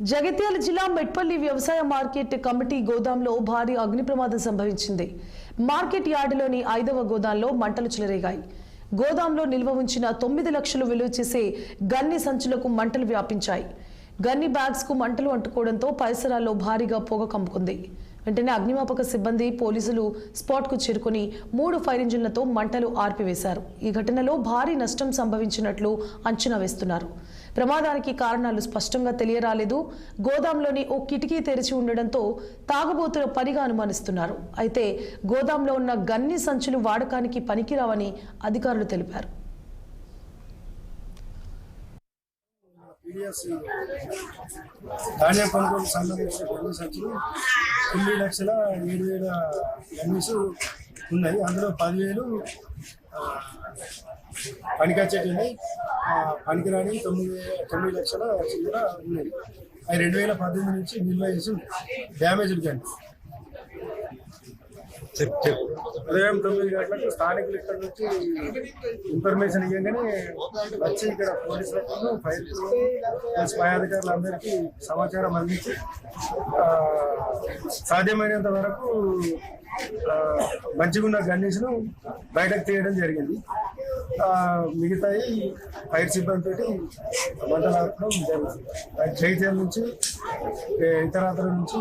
జగిత్యాల జిల్లా మెట్పల్లి వ్యవసాయ market committee గోదాంలో భారీ అగ్ని ప్రమాదం సంభవించింది. మార్కెట్ యార్డులోని ఐదవ గోదాంలో మంటలు చెలరేగాయి. గోదాంలో నిల్వ ఉంచిన తొమ్మిది లక్షలు విలువ చేసే గన్ని సంచులకు మంటలు వ్యాపించాయి. గన్ని బ్యాగ్స్కు మంటలు అంటుకోవడంతో పరిసరాల్లో భారీగా పొగ కమ్ముకుంది. వెంటనే అగ్నిమాపక సిబ్బంది పోలీసులు స్పాట్కు చేరుకుని మూడు ఫైర్ ఇంజిన్లతో మంటలు ఆర్పివేశారు. ఈ ఘటనలో భారీ నష్టం సంభవించినట్లు అంచనా వేస్తున్నారు. ప్రమాదానికి కారణాలు స్పష్టంగా తెలియరాలేదు. గోదాంలోని ఓ కిటికీ తెరిచి ఉండడంతో తాగుబోతుల పనిగా అనుమానిస్తున్నారు. అయితే గోదాంలో ఉన్న గన్ని సంచులు వాడకానికి పనికిరావని అధికారులు తెలిపారు. పీడిఎస్ ధాన్యం కొనుగోలు సంబంధించిన కొన్ని సంచులు తొమ్మిది లక్షల ఏడు వేల ఎన్నిస్ ఉన్నాయి. అందులో పదివేలు ఆ, పనికొచ్చేటి ఉన్నాయి. పనికిరాని తొమ్మిది తొమ్మిది లక్షల చిల్లర ఉన్నాయి. అవి రెండు వేల పద్దెనిమిది నుంచి నిల్వ చేసి డ్యామేజ్లు కానీ ఉదయం తొమ్మిది గంటలకు స్థానికులు ఇక్కడ నుంచి ఇన్ఫర్మేషన్ ఇవ్వగానే వచ్చి ఇక్కడ పోలీసులకు ఫైర్ ప్లస్ పై అధికారులందరికీ సమాచారం అందించి సాధ్యమైనంత వరకు మంచిగున్న గన్నీస్ను బయటకు తీయడం జరిగింది. మిగతాయి ఫైర్ సిబ్బంది తోటి మంటలాడటం జరుగుతుంది జైత్యాల నుంచి ఏ, ఇతరాతర నుంచి